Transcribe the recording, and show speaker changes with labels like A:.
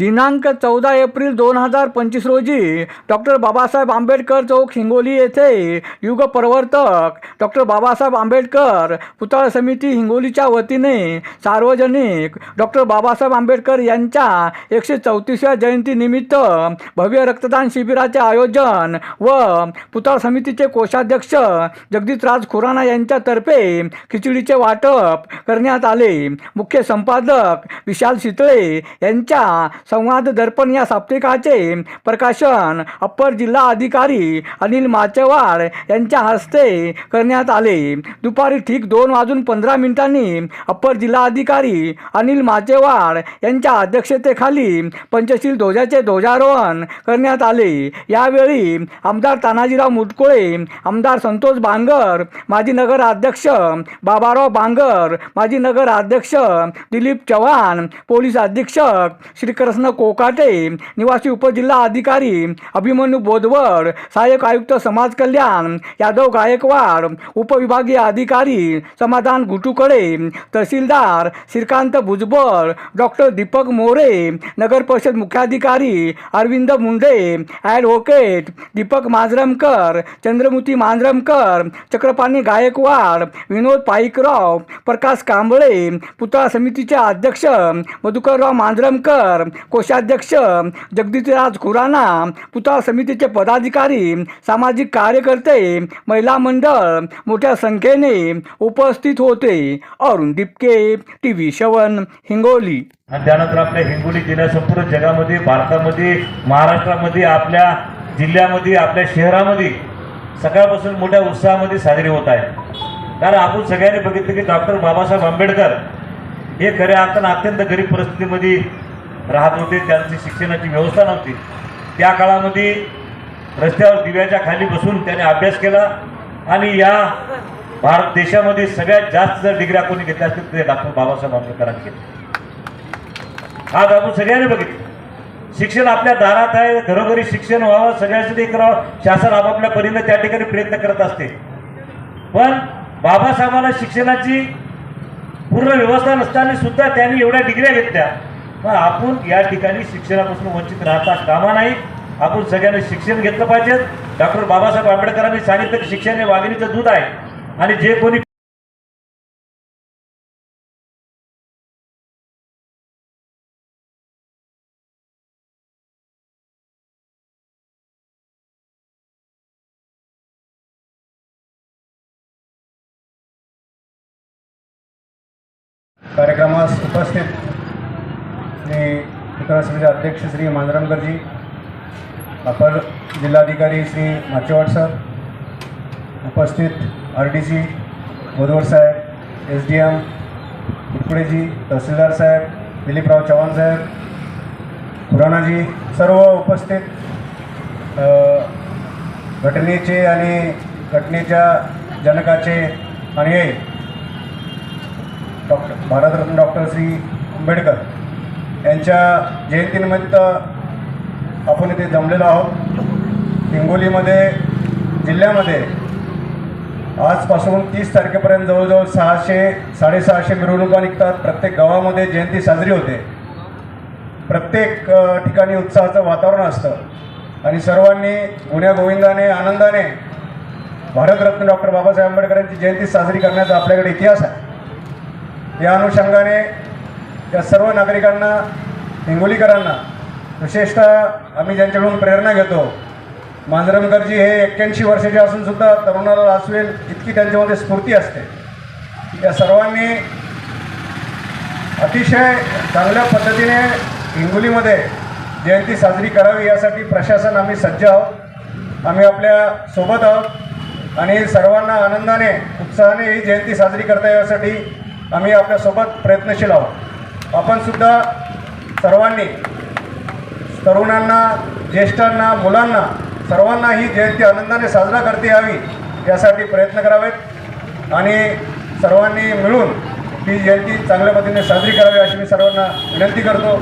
A: दिनांक चौदा एप्रिल दोन हजार पंचवीस रोजी डॉक्टर बाबासाहेब आंबेडकर चौक हिंगोली येथे युग प्रवर्तक डॉक्टर बाबासाहेब आंबेडकर पुतळा समिती हिंगोलीच्या वतीने सार्वजनिक डॉक्टर बाबासाहेब आंबेडकर यांच्या एकशे चौतीसव्या जयंतीनिमित्त भव्य रक्तदान शिबिराचे आयोजन व पुतळा समितीचे कोषाध्यक्ष जगदीशराज खुराना यांच्यातर्फे खिचडीचे वाटप करण्यात आले. मुख्य संपादक विशाल शितळे यांच्या संवाद दर्पण या साप्ताहिकाचे प्रकाशन अप्पर जिल्हा अधिकारी अनिल माचेवाड यांच्या हस्ते करण्यात आले. दुपारी ठीक दोन वाजून पंधरा मिनिटांनी अप्पर जिल्हाधिकारी अनिल माचेवाड यांच्या अध्यक्षतेखाली पंचशील ध्वजाचे ध्वजारोहण करण्यात आले. यावेळी आमदार तानाजीराव मुटकुळे आमदार संतोष बांगर माजी नगर अध्यक्ष बाबाराव बांगर माजी नगर अध्यक्ष दिलीप चव्हाण पोलीस अधीक्षक श्रीकृष्ण कोकाटे निवासी उपजिल्हा अधिकारी अभिमन्यू बोधवड सहाय्यक आयुक्त समाज कल्याण यादव गायकवाड उपविभागीय अधिकारी समाधान घुटुकडे तहसीलदार श्रीकांत भुजबळ डॉक्टर दीपक मोरे नगर परिषद मुख्याधिकारी अरविंद मुंडे ॲडव्होकेट दीपक मांजरमकर चंद्रमुती मांजरमकर चक्रपाणी गायकवाड विनोद पाईकराव प्रकाश कांबळे पुतळा समितीचे अध्यक्ष मधुकरराव मांजरमकर कोषाध्यक्ष जगदीशराज खुराना पुतळा समितीचे पदाधिकारी सामाजिक कार्यकर्ते महिला मंडळ मोठ्या संख्येने उपस्थित होते. अरुण दिपके टी व्ही शवन हिंगोली.
B: आणि त्यानंतर आपल्या हिंगोली जिल्ह्या संपूर्ण जगामध्ये भारतामध्ये महाराष्ट्रामध्ये आपल्या जिल्ह्यामध्ये आपल्या शहरामध्ये सकाळपासून मोठ्या उत्साहामध्ये साजरी होत आहे. कारण आपण सगळ्यांनी बघितलं की डॉक्टर बाबासाहेब आंबेडकर हे खऱ्या अर्थानं अत्यंत गरीब परिस्थितीमध्ये राहत होते त्यांची शिक्षणाची व्यवस्था नव्हती. त्या काळामध्ये रस्त्यावर दिव्याच्या खाली बसून त्याने अभ्यास केला आणि या भारत देशामध्ये सगळ्यात जास्त जर डिग्र्या कोणी घेतल्या असतील ते डॉक्टर बाबासाहेब आंबेडकरांनी घेतल्या. आज आपण सगळ्यांनी बघितलं. शिक्षण आपल्या दारात आहे घरोघरी शिक्षण व्हावं सगळ्यांसाठी करावं शासन आपापल्या परीने त्या ठिकाणी प्रयत्न करत असते. पण बाबासाहेबांना शिक्षणाची पूर्ण व्यवस्था नसताना सुद्धा त्यांनी एवढ्या डिग्र्या घेतल्या. पण आपण या ठिकाणी शिक्षणापासून वंचित राहता कामा नाही. आपण सगळ्यांनी शिक्षण घेतलं पाहिजे. डॉक्टर बाबासाहेब आंबेडकरांनी सांगितलं की शिक्षण हे वाघिणीचं दूध आहे. आणि जे कोणी
C: कार्यक्रमास उपस्थित श्री पुतळा समिती अध्यक्ष श्री मांजरामकरजी अपर जिल्हाधिकारी श्री माचेवाड सर उपस्थित आर डी सी बोधवड साहेब एस डी एम कुटकुडेजी तहसीलदार साहेब दिलीपराव चव्हाण साहेब खुराणाजी सर्व उपस्थित घटनेचे आणि घटनेच्या जनकाचे आणि डॉक्टर भारतरत्न डॉक्टर श्री आंबेडकर यांच्या जयंतीनिमित्त आपण इथे जमलेलो आहोत. हिंगोलीमध्ये जिल्ह्यामध्ये आजपासून तीस तारखेपर्यंत जवळजवळ सहाशे साडेसहाशे मिरवणुका निघतात. प्रत्येक गावामध्ये जयंती साजरी होते. प्रत्येक ठिकाणी उत्साहाचं वातावरण असतं. आणि सर्वांनी गुण्यागोविंदाने आनंदाने भारतरत्न डॉक्टर बाबासाहेब आंबेडकरांची जयंती साजरी करण्याचा आपल्याकडे इतिहास आहे. या अनुषंगाने या सर्व नागरिकांना हिंगोलीकरांना विशेषतः आम्ही ज्यांच्याकडून प्रेरणा घेतो मांजरमकरजी हे एक्क्याऐंशी वर्षाचे असून सुद्धा तरुणाला लाचवेल इतकी त्यांच्यामध्ये स्फूर्ती असते. या सर्वांनी अतिशय चांगल्या पद्धतीने हिंगोलीमध्ये जयंती साजरी करावी यासाठी प्रशासन आम्ही सज्ज आहोत. आम्ही आपल्यासोबत आहोत आणि सर्वांना आनंदाने उत्साहाने ही जयंती साजरी करता यासाठी आम्ही आपल्यासोबत प्रयत्नशील आहोत. आपण सुद्धा सर्वांनी तरुणांना ज्येष्ठांना मुलांना सर्वांना ही जयंती आनंदाने साजरा करता यावी यासाठी प्रयत्न करावेत. आणि सर्वांनी मिळून ही जयंती चांगल्या पद्धतीने साजरी करावी अशी मी सर्वांना विनंती करतो.